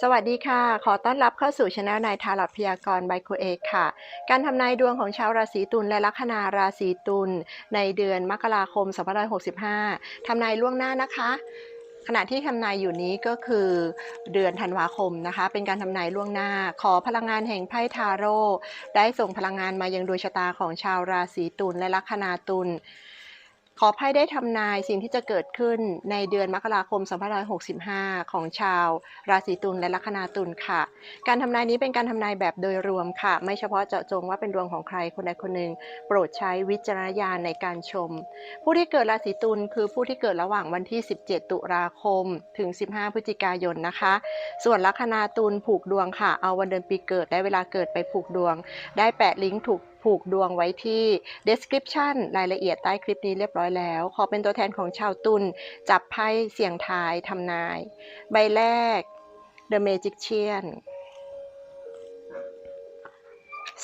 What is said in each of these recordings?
สวัสดีค่ะ ขอต้อนรับเข้าสู่ช anel นายทาร์ลอตพยากรณ์บโคเอกค่ะ การทำนายดวงของชาวราศีตุลและลัคนาราศีตุลในเดือนมกราคม 2565 ทำนายล่วงหน้านะคะ ขณะที่ทำนายอยู่นี้ก็คือเดือนธันวาคมนะคะ เป็นการทำนายล่วงหน้า ขอพลังงานแห่งไพ่ทาโร่ได้ส่งพลังงานมายังดวงชะตาของชาวราศีตุลและลัคนาตุล อไพ่ได้ทำนายสิ่งที่จะเกิดขึ้นในเดือนมกราคม 2565 ของชาว ราศีตุลและลัคนาตุลค่ะ การทำนายนี้เป็นการทำนายแบบโดยรวมค่ะ ไม่เฉพาะเจาะจงว่าเป็นดวงของใครคนใดคนหนึ่ง โปรดใช้วิจารณญาณในการชม ผู้ที่เกิดราศีตุลคือผู้ที่เกิดระหว่างวันที่ 17 ตุลาคม ถึง 15 พฤศจิกายนนะคะ ส่วนลัคนาตุลผูกดวงค่ะ เอาวันเดือนปีเกิดและเวลาเกิดไปผูกดวง ได้แปะลิงก์ถูก ผูกดวงไว้ที่ description รายละเอียดใต้คลิปนี้เรียบร้อยแล้ว ขอเป็นตัวแทนของชาวตุลจับไพ่เสี่ยงทายทำนาย ใบแรก The Magician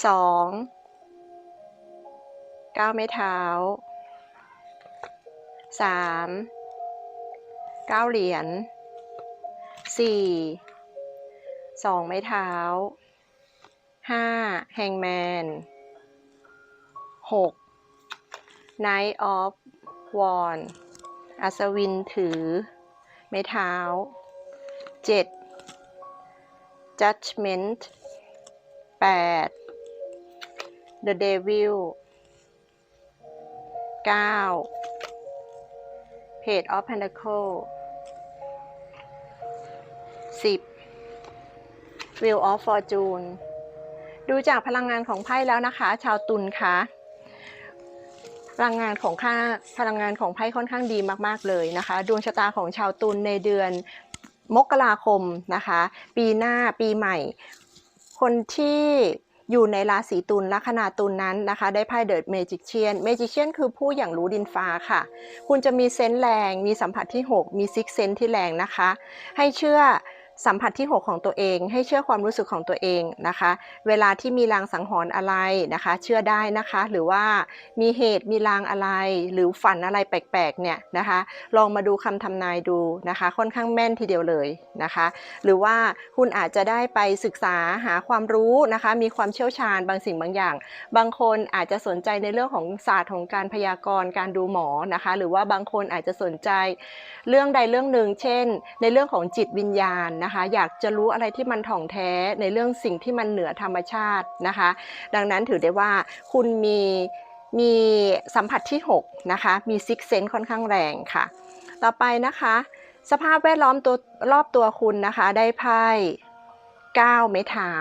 สองก้าวไม้เท้าสามเก้าเหรียญสี่สองไม้เท้าห้าแฮงแมน หก Knight of Wand อัศวินถือ ไม้เท้าเจ็ด Judgment แปด The Devil เก้า Page of Pentacle สิบ Wheel of Fortune ดูจากพลังงานของไพ่แล้วนะคะ ชาวตุลคะ พลังงานของค่าพลังงานของไพ่ค่อนข้างดีมากๆเลยนะคะ ดวงชะตาของชาวตุลในเดือนมกราคมนะคะ ปีหน้าปีใหม่ คนที่อยู่ในราศีตุลลัคนาตุลนั้นนะคะ ได้ไพ่เด e เมจิเชียนเมจิเชียนคือผู้อย่างรู้ดินฟ้าค่ะ คุณจะมีเซนส์แรง มีสัมผัสที่ 6 มีซิกเซนที่แรงนะคะ ให้เชื่อ สัมผัสที่ 6 ของตัวเอง ให้เชื่อความรู้สึกของตัวเองนะคะ เวลาที่มีลางสังหรณ์อะไรนะคะ เชื่อได้นะคะ หรือว่ามีเหตุมีลางอะไร หรือฝันอะไรแปลกๆเนี่ยนะคะ ลองมาดูคำทำนายดูนะคะ ค่อนข้างแม่นทีเดียวเลยนะคะ หรือว่าคุณอาจจะได้ไปศึกษาหาความรู้นะคะ มีความเชี่ยวชาญบางสิ่งบางอย่าง บางคนอาจจะสนใจในเรื่องของศาสตร์ของการพยากรณ์การดูหมอนะคะ หรือว่าบางคนอาจจะสนใจเรื่องใดเรื่องหนึ่ง เช่น ในเรื่องของจิตวิญญาณนะคะอยากจะรู้อะไรที่มันถ่องแท้ในเรื่องสิ่งที่มันเหนือธรรมชาตินะคะ ดังนั้นถือได้ว่าคุณมีมีสัมผัสที่ 6 นะคะ มีซิกเซนค่อนข้างแรงค่ะ ต่อไปนะคะ สภาพแวดล้อมตัวรอบตัวคุณนะคะ ได้ไพ่9ไม้เท้า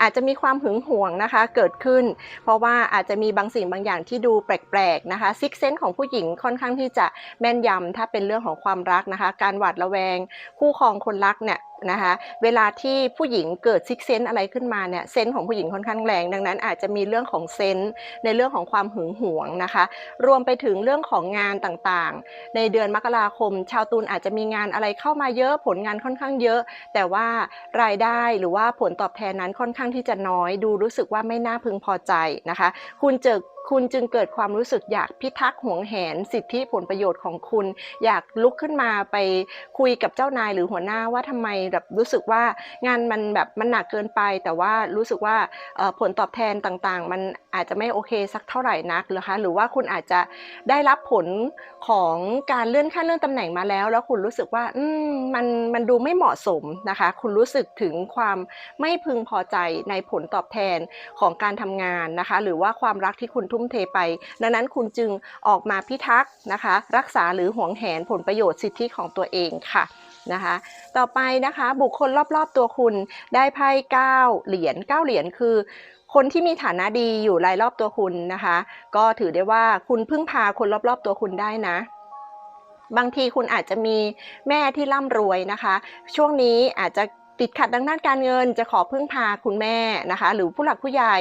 อาจจะมีความหึงหวงนะคะเกิดขึ้น เพราะว่าอาจจะมีบางสิ่งบางอย่างที่ดูแปลกๆนะคะซิกเซนของผู้หญิงค่อนข้างที่จะแม่นยำถ้าเป็นเรื่องของความรักนะคะ การหวาดระแวง คู่ครองคนรักเนี่ย นะคะเวลาที่ผู้หญิงเกิดซิกเซนอะไรขึ้นมาเนี่ยเซนของผู้หญิงค่อนข้างแรง ดังนั้นอาจจะมีเรื่องของเซนในเรื่องของความหึงหวงนะคะ รวมไปถึงเรื่องของงานต่างๆ ในเดือนมกราคม ชาวตุลอาจจะมีงานอะไรเข้ามาเยอะผลงานค่อนข้างเยอะ แต่ว่ารายได้หรือว่าผลตอบแทนนั้นค่อนข้างที่จะน้อย ดูรู้สึกว่าไม่น่าพึงพอใจนะคะ คุณเจอ คุณจึงเกิดความรู้สึกอยากพิทักษ์หวงแหนสิทธิผลประโยชน์ของคุณ อยากลุกขึ้นมาไปคุยกับเจ้านายหรือหัวหน้าว่าทำไมแบบรู้สึกว่างานมันแบบมันหนักเกินไป แต่ว่ารู้สึกว่าผลตอบแทนต่างๆ มันอาจจะไม่โอเคสักเท่าไหร่นักนะคะหรือว่าคุณอาจจะได้รับผลของการเลื่อนขั้นเลื่อนตำแหน่งมาแล้ว แล้วคุณรู้สึกว่ามมันมันดูไม่เหมาะสมนะคะ คุณรู้สึกถึงความไม่พึงพอใจในผลตอบแทนของการทำงานนะคะ หรือว่าความรักที่คุณทุ่มเทไป ดังนั้นคุณจึงออกมาพิทักษ์นะคะ รักษาหรือหวงแหนผลประโยชน์สิทธิของตัวเองค่ะนะคะ ต่อไปนะคะบุคคลรอบๆตัวคุณได้ไพ่9เหรียญ9เหรียญคือคนที่มีฐานะดีอยู่รายรอบตัวคุณนะคะ ก็ถือได้ว่าคุณพึ่งพาคนรอบๆตัวคุณได้นะ บางทีคุณอาจจะมีแม่ที่ร่ำรวยนะคะ ช่วงนี้อาจจะ ติดขัดดังด้านการเงิน จะขอพึ่งพาคุณแม่นะคะ หรือผู้หลักผู้ใหญ่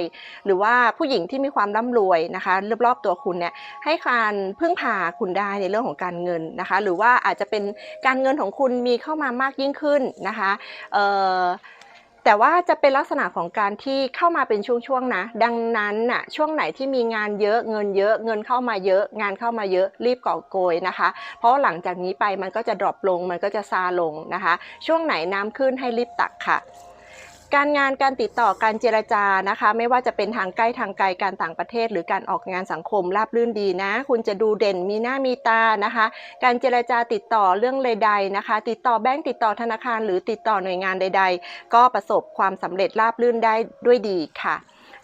หรือว่าผู้หญิงที่มีความร่ำรวยนะคะรอบๆตัวคุณเนี่ยให้การพึ่งพาคุณได้ในเรื่องของการเงินนะคะ หรือว่าอาจจะเป็นการเงินของคุณมีเข้ามามากยิ่งขึ้นนะคะเอ่อ แต่ว่าจะเป็นลักษณะของการที่เข้ามาเป็นช่วงๆนะ ดังนั้นน่ะช่วงไหนที่มีงานเยอะเงินเยอะเงินเข้ามาเยอะ งานเข้ามาเยอะรีบก่อโกยนะคะ เพราะหลังจากนี้ไปมันก็จะดรอปลงมันก็จะซาลงนะคะ ช่วงไหนน้ำขึ้นให้รีบตักค่ะ การงานการติดต่อการเจรจานะคะ ไม่ว่าจะเป็นทางใกล้ทางไกลการต่างประเทศ หรือการออกงานสังคมราบรื่นดีนะ คุณจะดูเด่นมีหน้ามีตานะคะ การเจรจาติดต่อเรื่องใดๆนะคะ ติดต่อแบงก์ติดต่อธนาคารหรือติดต่อหน่วยงานใด ๆ ก็ประสบความสำเร็จราบรื่นได้ด้วยดีค่ะ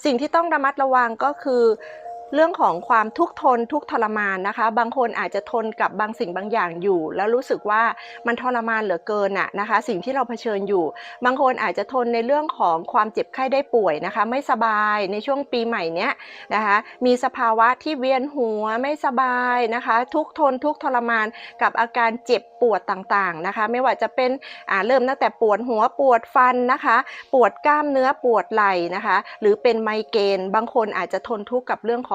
สิ่งที่ต้องระมัดระวังก็คือ เรื่องของความทุกทนทุกทรมานนะคะ บางคนอาจจะทนกับบางสิ่งบางอย่างอยู่ แล้วรู้สึกว่ามันทรมานเหลือเกินน่ะนะคะ สิ่งที่เราเผชิญอยู่ บางคนอาจจะทนในเรื่องของความเจ็บไข้ได้ป่วยนะคะ ไม่สบายในช่วงปีใหม่เนี้ยนะคะ มีสภาวะที่เวียนหัวไม่สบายนะคะ ทุกทนทุกทรมานกับอาการเจ็บปวดต่างๆนะคะ ไม่ว่าจะเป็นอ่าเริ่มตั้งแต่ปวดหัวปวดฟันนะคะ ปวดกล้ามเนื้อปวดไหล่นะคะ หรือเป็นไมเกรนบางคนอาจจะทนทุกข์กับเรื่องของ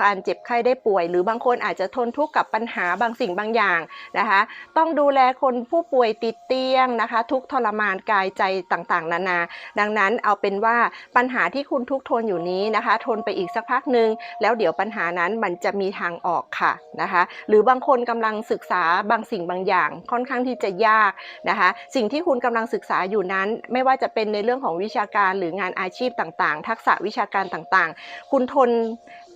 การเจ็บไข้ได้ป่วย หรือบางคนอาจจะทนทุกข์กับปัญหาบางสิ่งบางอย่างนะคะ ต้องดูแลคนผู้ป่วยติดเตียงนะคะ ทุกทรมานกายใจต่างๆ นานา ดังนั้นเอาเป็นว่าปัญหาที่คุณทุกทนอยู่นี้นะคะ ทนไปอีกสักพักหนึ่งแล้วเดี๋ยวปัญหานั้นมันจะมีทางออกค่ะนะคะ หรือบางคนกำลังศึกษาบางสิ่งบางอย่าง ค่อนข้างที่จะยากนะคะ สิ่งที่คุณกำลังศึกษาอยู่นั้น ไม่ว่าจะเป็นในเรื่องของวิชาการหรืองานอาชีพต่างๆ ทักษะวิชาการต่างๆ คุณทน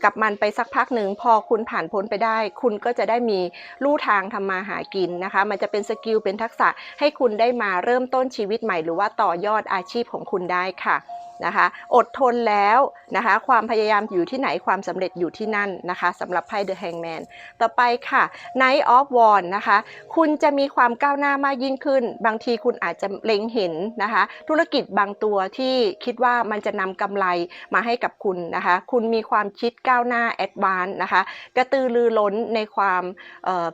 กับมันไปสักพักหนึ่งพอคุณผ่านพ้นไปได้ คุณก็จะได้มีลู่ทางทำมาหากินนะคะ มันจะเป็นสกิลเป็นทักษะให้คุณได้มาเริ่มต้นชีวิตใหม่ หรือว่าต่อยอดอาชีพของคุณได้ค่ะ นะคะ อดทนแล้วนะคะ ความพยายามอยู่ที่ไหนความสำเร็จอยู่ที่นั่นนะคะสำหรับไพ่ The Hangman ต่อไปค่ะ Knight of Wands นะคะ คุณจะมีความก้าวหน้ามากยิ่งขึ้น บางทีคุณอาจจะเล็งเห็นนะคะ ธุรกิจบางตัวที่คิดว่ามันจะนำกำไรมาให้กับคุณนะคะ คุณมีความคิดก้าวหน้าแอดวานนะคะ กระตือรือร้นในความ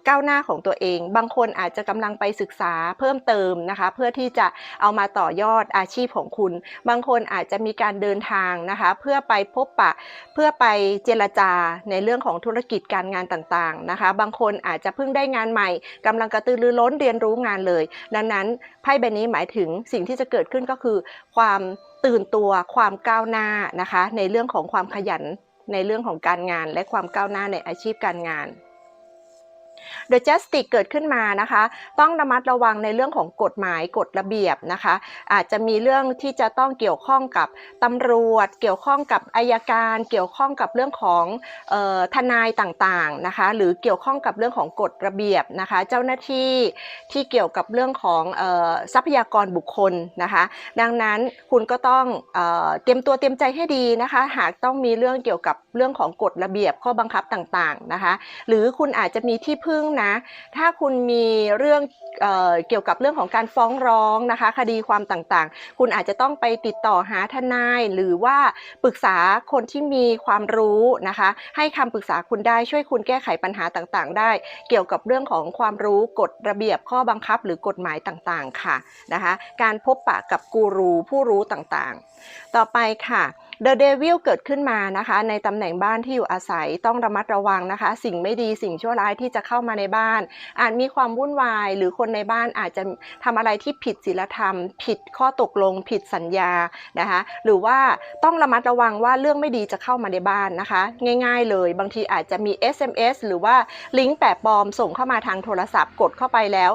ก้าวหน้าของตัวเอง บางคนอาจจะกำลังไปศึกษาเพิ่มเติมนะคะ เพื่อที่จะเอามาต่อยอดอาชีพของคุณ บางคนอาจจะมีการเดินทางนะคะเพื่อไปพบปะเพื่อไปเจรจาในเรื่องของธุรกิจการงานต่างๆนะคะบางคนอาจจะเพิ่งได้งานใหม่กำลังกระตือรือร้นเรียนรู้งานเลย ดังนั้นไพ่ใบนี้หมายถึงสิ่งที่จะเกิดขึ้นก็คือ ความตื่นตัวความก้าวหน้านะคะในเรื่องของความขยันในเรื่องของการงานและความก้าวหน้าในอาชีพการงาน The Justice เกิดขึ้นมานะคะ ต้องระมัดระวังในเรื่องของกฎหมายกฎระเบียบนะคะ อาจจะมีเรื่องที่จะต้องเกี่ยวข้องกับตำรวจ เกี่ยวข้องกับอายการ เกี่ยวข้องกับเรื่องของออทนายต่างๆนะคะ หรือเกี่ยวข้องกับเรื่องของกฎระเบียบนะคะ เจ้าหน้าที่ที่เกี่ยวกับเรื่องของทรัพยากรบุคคลนะคะ ดังนั้นคุณก็ต้องเออเตรียมตัวเตรียมใจให้ดีนะคะ หากต้องมีเรื่องเกี่ยวกับเรื่องของกฎระเบียบข้อบังคับต่างๆนะคะ หรือคุณอาจจะมีที่พึ่งนะ ถ้าคุณมีเรื่องเออเกี่ยวกับเรื่องของการฟ้องร้องนะคะ คดีความต่างๆ คุณอาจจะต้องไปติดต่อหาทนาย หรือว่าปรึกษาคนที่มีความรู้นะคะ ให้คำปรึกษาคุณได้ช่วยคุณแก้ไขปัญหาต่างๆ ได้ เกี่ยวกับเรื่องของความรู้กฎระเบียบข้อบังคับ หรือกฎหมายต่างๆ ค่ะนะคะ การพบปะกับกูรูผู้รู้ต่างๆ ต่อไปค่ะ The Devil เกิดขึ้นมานะคะ ในตำแหน่งบ้านที่อยู่อาศัยต้องระมัดระวังนะคะ สิ่งไม่ดีสิ่งชั่วร้ายที่จะเข้ามาในบ้าน อาจมีความวุ่นวาย หรือคนในบ้านอาจจะทำอะไรที่ผิดศีลธรรม ผิดข้อตกลง ผิดสัญญานะคะ หรือว่าต้องระมัดระวังว่าเรื่องไม่ดีจะเข้ามาในบ้านนะคะ ง่าย ๆ เลย บางทีอาจจะมี SMS หรือว่าลิงก์แปลกปลอมส่งเข้ามาทางโทรศัพท์กดเข้าไปแล้ว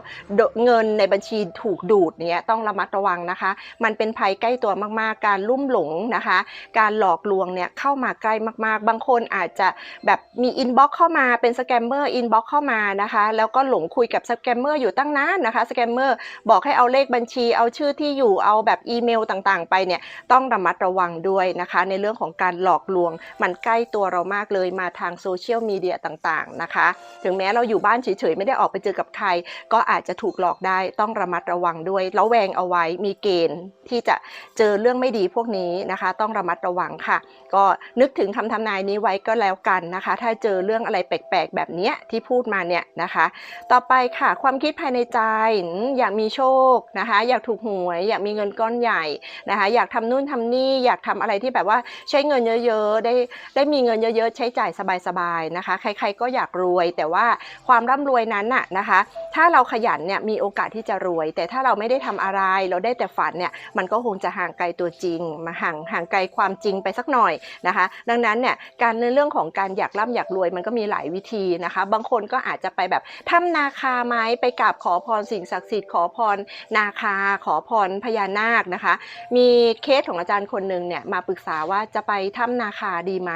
เงินในบัญชีถูกดูดเนี้ยต้องระมัดระวังนะคะ มันเป็นภัยใกล้ตัวมากๆ การลุ่มหลงนะคะการหลอกลวงเนี่ยเข้ามาใกล้มากๆ บางคนอาจจะแบบมีอินบ็อกเข้ามาเป็นสแกมเมอร์อินบ็อกเข้ามานะคะ แล้วก็หลงคุยกับสแกมเมอร์อยู่ตั้งนานนะคะสแกมเมอร์บอกให้เอาเลขบัญชี เอาชื่อที่อยู่เอาแบบอีเมลต่างๆ ไปเนี่ยต้องระมัดระวังด้วยนะคะ ในเรื่องของการหลอกลวงมันใกล้ตัวเรามากเลยมาทางโซเชียลมีเดียต่างๆนะคะ ถึงแม้เราอยู่บ้านเฉยๆไม่ได้ออกไปเจอกับใคร ก็อาจจะถูกหลอกได้ต้องระมัดระวังด้วยแล้วแวงเอาไว้มีเกณฑ์ที่จะเจอเรื่องไม่ดีพวกนี้นะคะ ต้องระมัดระวังค่ะ ก็นึกถึงคำทำนายนี้ไว้ก็แล้วกันนะคะ ถ้าเจอเรื่องอะไรแปลกๆ แบบนี้ที่พูดมาเนี่ยนะคะ ต่อไปค่ะความคิดภายในใจอืมอยากมีโชคนะคะ อยากถูกหวย อยากมีเงินก้อนใหญ่นะคะ อยากทำนู่นทำนี่อยากทำอะไรที่แบบว่าใช้เงินเยอะๆได้ได้มีเงินเยอะๆ ใช้จ่ายสบายๆนะคะ ใครๆก็อยากรวย แต่ว่าความร่ำรวยนั้นน่ะนะคะ ถ้าเราขยันเนี่ยมีโอกาสที่จะรวย แต่ถ้าเราไม่ได้ทำอะไรเราได้แต่ฝันเนี่ยมันก็คงจะห่างไกลตัวจริงมาห่างห่างไกลความจริงไปสักหน่อยนะคะ ดังนั้นเนี่ยการในเรื่องของการอยากร่ำอยากรวยมันก็มีหลายวิธีนะคะ บางคนก็อาจจะไปแบบถ้ำนาคาไหมไปกราบขอพรสิ่งศักดิ์สิทธิ์ขอพรนาคา ขอพรพญานาคนะคะ มีเคสของอาจารย์คนหนึ่งเนี่ยมาปรึกษาว่าจะไปถ้ำนาคาดีไหม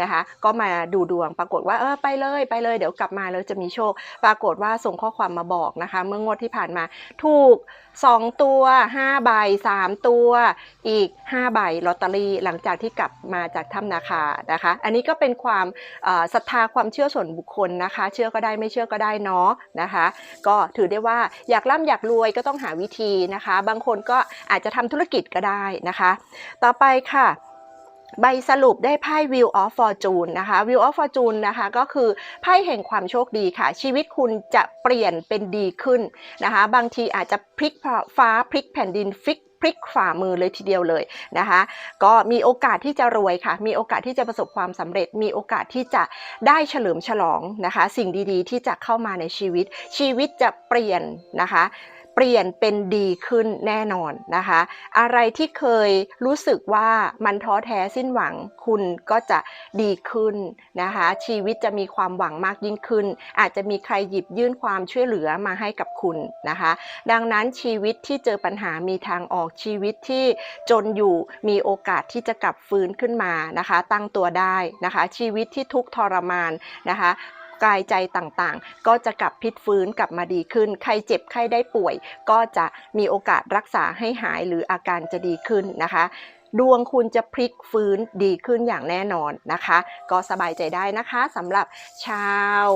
นะคะ ก็มาดูดวงปรากฏว่าเออไปเลยไปเลยเดี๋ยวกลับมาแล้วจะมีโชค ปรากฏว่าส่งข้อความมาบอกนะคะ เมื่องวดที่ผ่านมาถูก 2 ตัว5ใบ3ตัวอีก5ใบลอตเตอรี่หลังจากที่กลับมาจากถ้ำนาคานะคะ อันนี้ก็เป็นความศรัทธาความเชื่อส่วนบุคคลนะคะ เชื่อก็ได้ไม่เชื่อก็ได้เนาะนะคะ ก็ถือได้ว่าอยากร่ำอยากรวยก็ต้องหาวิธีนะคะ บางคนก็อาจจะทำธุรกิจก็ได้นะคะ ต่อไปค่ะใบสรุปได้ไพ่ Wheel of Fortune นะคะ Wheel of Fortune นะคะก็คือไพ่แห่งความโชคดีค่ะ ชีวิตคุณจะเปลี่ยนเป็นดีขึ้นนะคะ บางทีอาจจะพลิกฟ้าพลิกแผ่นดินฟลิก ลิกฝ่ามือเลยทีเดียวเลยนะคะ ก็มีโอกาสที่จะรวยค่ะ มีโอกาสที่จะประสบความสำเร็จ มีโอกาสที่จะได้เฉลิมฉลองนะคะ สิ่งดีๆ ที่จะเข้ามาในชีวิต ชีวิตจะเปลี่ยนนะคะ เปลี่ยนเป็นดีขึ้นแน่นอนนะคะ อะไรที่เคยรู้สึกว่ามันท้อแท้สิ้นหวังคุณก็จะดีขึ้นนะคะ ชีวิตจะมีความหวังมากยิ่งขึ้น อาจจะมีใครหยิบยื่นความช่วยเหลือมาให้กับคุณนะคะ ดังนั้นชีวิตที่เจอปัญหามีทางออกชีวิตที่จนอยู่มีโอกาสที่จะกลับฟื้นขึ้นมานะคะ ตั้งตัวได้นะคะ ชีวิตที่ทุกทรมานนะคะ กายใจต่างๆ ก็จะกลับพลิกฟื้นกลับมาดีขึ้น ใครเจ็บใครได้ป่วย ก็จะมีโอกาสรักษาให้หายหรืออาการจะดีขึ้นนะคะ ดวงคุณจะพลิกฟื้นดีขึ้นอย่างแน่นอนนะคะ ก็สบายใจได้นะคะสำหรับชาว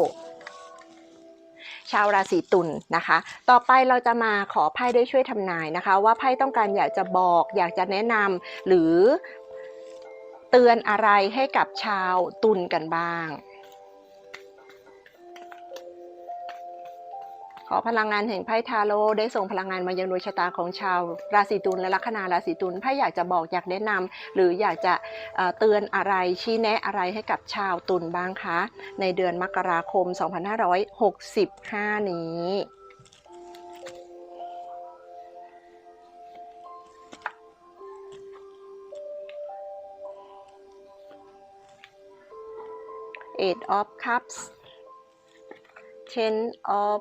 ชาวราศีตุลนะคะ ต่อไปเราจะมาขอไพ่ได้ช่วยทำนายนะคะ ว่าไพ่ต้องการอยากจะบอก อยากจะแนะนำหรือเตือนอะไรให้กับชาวตุลกันบ้าง ขอพลังงานแห่งไพ่ทาโร่ได้ส่งพลังงานมายังดวงชะตาของชาว ราศีตุลและลัคนาราศีตุลไพ่อยากจะบอกอยากแนะนำหรืออยากจะเตือนอะไรชี้แนะอะไรให้กับชาวตุลบ้างคะ ในเดือนมกราคม 2565 นี้ Eight of Cups Ten of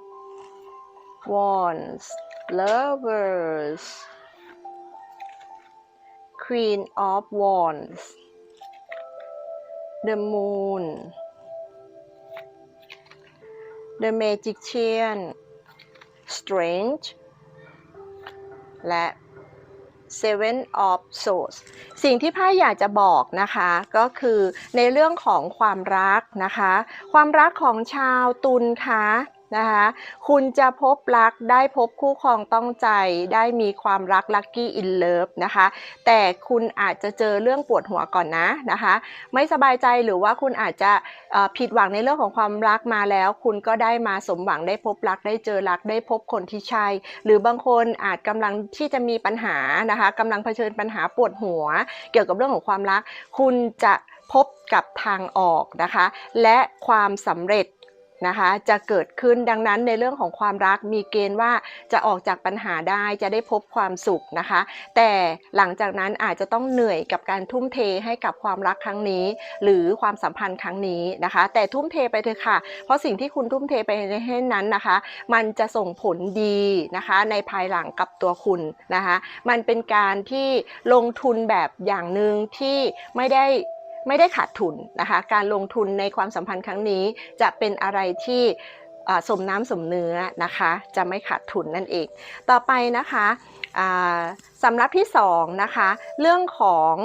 Wands Lovers Queen of Wands The Moon The Magician Strange และ Seven of Swords สิ่งที่ไพ่อยากจะบอกนะคะก็คือในเรื่องของความรักนะคะ ความรักของชาวตุลคะ นะคะคุณจะพบรักได้พบคู่ครองต้องใจได้มีความรัก lucky in love นะคะแต่คุณอาจจะเจอเรื่องปวดหัวก่อนนะนะคะไม่สบายใจหรือว่าคุณอาจจะผิดหวังในเรื่องของความรักมาแล้ว คุณก็ได้มาสมหวังได้พบรักได้เจอรักได้พบคนที่ใช่ หรือบางคนอาจกำลังที่จะมีปัญหานะคะกำลังเผชิญปัญหาปวดหัว เกี่ยวกับเรื่องของความรัก คุณจะพบกับทางออกนะคะ และความสำเร็จ นะคะจะเกิดขึ้นดังนั้นในเรื่องของความรักมีเกณฑ์ว่าจะออกจากปัญหาได้จะได้พบความสุขนะคะ แต่หลังจากนั้นอาจจะต้องเหนื่อยกับการทุ่มเทให้กับความรักครั้งนี้ หรือความสัมพันธ์ครั้งนี้นะคะ แต่ทุ่มเทไปเถอะค่ะ เพราะสิ่งที่คุณทุ่มเทไปให้นั้นนะคะ มันจะส่งผลดีนะคะ ในภายหลังกับตัวคุณนะคะ มันเป็นการที่ลงทุนแบบอย่างหนึ่งที่ไม่ได้ ไม่ได้ขาดทุนนะคะ การลงทุนในความสัมพันธ์ครั้งนี้ จะเป็นอะไรที่สมน้ำสมเนื้อนะคะ จะไม่ขาดทุนนั่นเอง ต่อไปนะคะสำหรับที่สองนะคะ เรื่องของ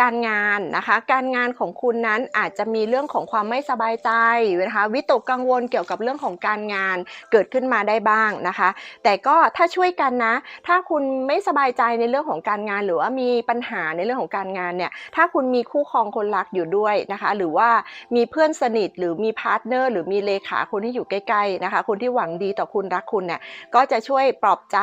การงานนะคะ การงานของคุณนั้นอาจจะมีเรื่องของความไม่สบายใจนะคะวิตกกังวลเกี่ยวกับเรื่องของการงานเกิดขึ้นมาได้บ้างนะคะ แต่ก็ถ้าช่วยกันนะ ถ้าคุณไม่สบายใจในเรื่องของการงาน หรือว่ามีปัญหาในเรื่องของการงานเนี่ยถ้าคุณมีคู่ครองคนรักอยู่ด้วยนะคะ หรือว่ามีเพื่อนสนิทหรือมีพาร์ทเนอร์หรือมีเลขาคนที่อยู่ใกล้ๆนะคะคนที่หวังดีต่อคุณรักคุณเนี่ยก็จะช่วยปลอบใจ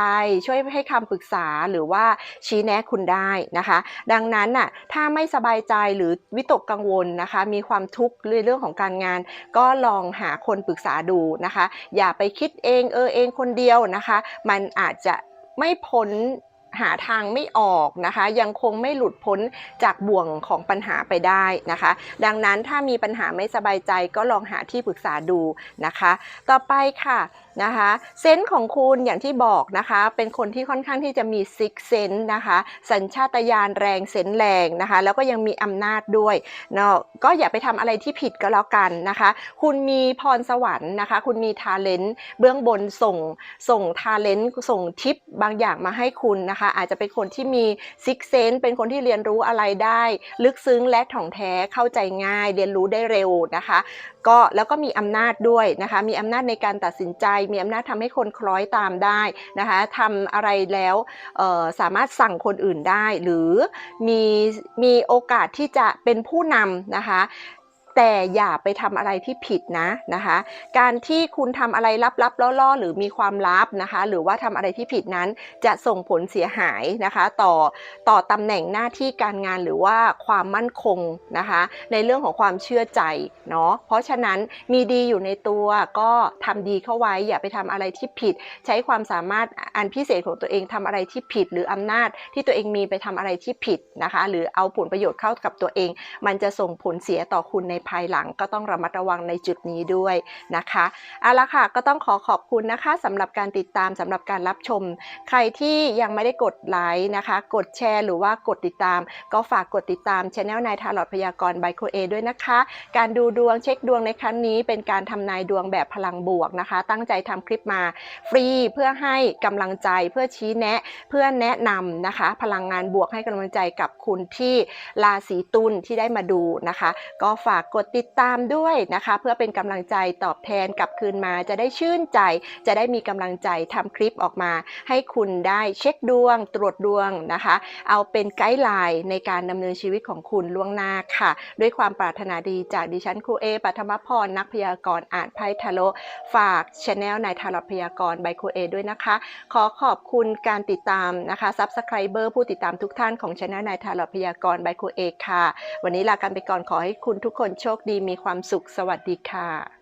ช่วยให้คำปรึกษาหรือว่าชี้แนะคุณได้นะคะ ดังนั้นน่ะถ้าไม่สบายใจหรือวิตกกังวลนะคะ มีความทุกข์ในเรื่องของการงาน ก็ลองหาคนปรึกษาดูนะคะ อย่าไปคิดเองเออเองคนเดียวนะคะ มันอาจจะไม่พ้นหาทางไม่ออกนะคะ ยังคงไม่หลุดพ้นจากบ่วงของปัญหาไปได้นะคะ ดังนั้นถ้ามีปัญหาไม่สบายใจก็ลองหาที่ปรึกษาดูนะคะ ต่อไปค่ะ นะคะเซนส์ของคุณอย่างที่บอกนะคะ เป็นคนที่ค่อนข้างที่จะมีซิกเซนส์นะคะ สัญชาตญาณแรงเซนส์แรงนะคะ แล้วก็ยังมีอำนาจด้วยเนาะก็อย่าไปทำอะไรที่ผิดก็แล้วกันนะคะ คุณมีพรสวรรค์นะคะ คุณมีทาเลนต์เบื้องบนส่งส่งทาเลนต์ส่งทิปบางอย่างมาให้คุณนะคะ อาจจะเป็นคนที่มีซิกเซนส์เป็นคนที่เรียนรู้อะไรได้ ลึกซึ้งและถ่องแท้เข้าใจง่าย เรียนรู้ได้เร็วนะคะ ก็แล้วก็มีอำนาจด้วยนะคะมีอำนาจในการตัดสินใจ มีอำนาจทำให้คนคล้อยตามได้นะคะทำอะไรแล้วสามารถสั่งคนอื่นได้ หรือมีมีโอกาสที่จะเป็นผู้นำนะคะ แต่อย่าไปทำอะไรที่ผิดนะนะคะ การที่คุณทำอะไรลับๆล่อๆ หรือมีความลับนะคะ หรือว่าทำอะไรที่ผิดนั้นจะส่งผลเสียหายนะคะ ต่อต่อตำแหน่งหน้าที่การงานหรือว่าความมั่นคงนะคะ ในเรื่องของความเชื่อใจเนาะเพราะฉะนั้นมีดีอยู่ในตัวก็ทำดีเข้าไว้ อย่าไปทำอะไรที่ผิด ใช้ความสามารถอันพิเศษของตัวเองทำอะไรที่ผิด หรืออำนาจที่ตัวเองมีไปทำอะไรที่ผิดนะคะ หรือเอาผลประโยชน์เข้ากับตัวเอง มันจะส่งผลเสียต่อคุณในภายหลังก็ต้องระมัดระวังในจุดนี้ด้วยนะคะเอาละค่ะก็ต้องขอขอบคุณนะคะสำหรับการติดตามสำหรับการรับชม ใครที่ยังไม่ได้กดไลค์นะคะ กดแชร์หรือว่ากดติดตาม ก็ฝากกดติดตามช anel นายทาร์ลอตพยากรณ์ไบโคเอด้วยนะคะ การดูดวงเช็คดวงในครั้งนี้ เป็นการทำนายดวงแบบพลังบวกนะคะ ตั้งใจทำคลิปมาฟรีเพื่อให้กำลังใจเพื่อชี้แนะเพื่อแนะนำนะคะ พลังงานบวกให้กำลังใจกับคุณที่ราศีตุลที่ได้มาดูนะคะ ก็ฝากกดติดตามด้วยนะคะ เพื่อเป็นกำลังใจตอบแทนกลับคืนมาจะได้ชื่นใจ จะได้มีกำลังใจทำคลิปออกมา ให้คุณได้เช็คดวง ตรวจดวงนะคะ เอาเป็นไกด์ไลน์ในการดำเนินชีวิตของคุณล่วงหน้าค่ะ ด้วยความปรารถนาดีจากดิฉันครูเอปัทมพรนักพยากรณ์อ่านไพ่ทาโร่ฝากช anel นายทารอตพยากรณ์ไบครูเอด้วยนะคะ ขอขอบคุณการติดตามนะคะ Subscriber ผู้ติดตามทุกท่านของช anel นายทารอตพยากรณ์ไบครูเอค่ะ วันนี้ลากันไปก่อนขอให้คุณทุกคนโชคดีมีความสุขสวัสดีค่ะ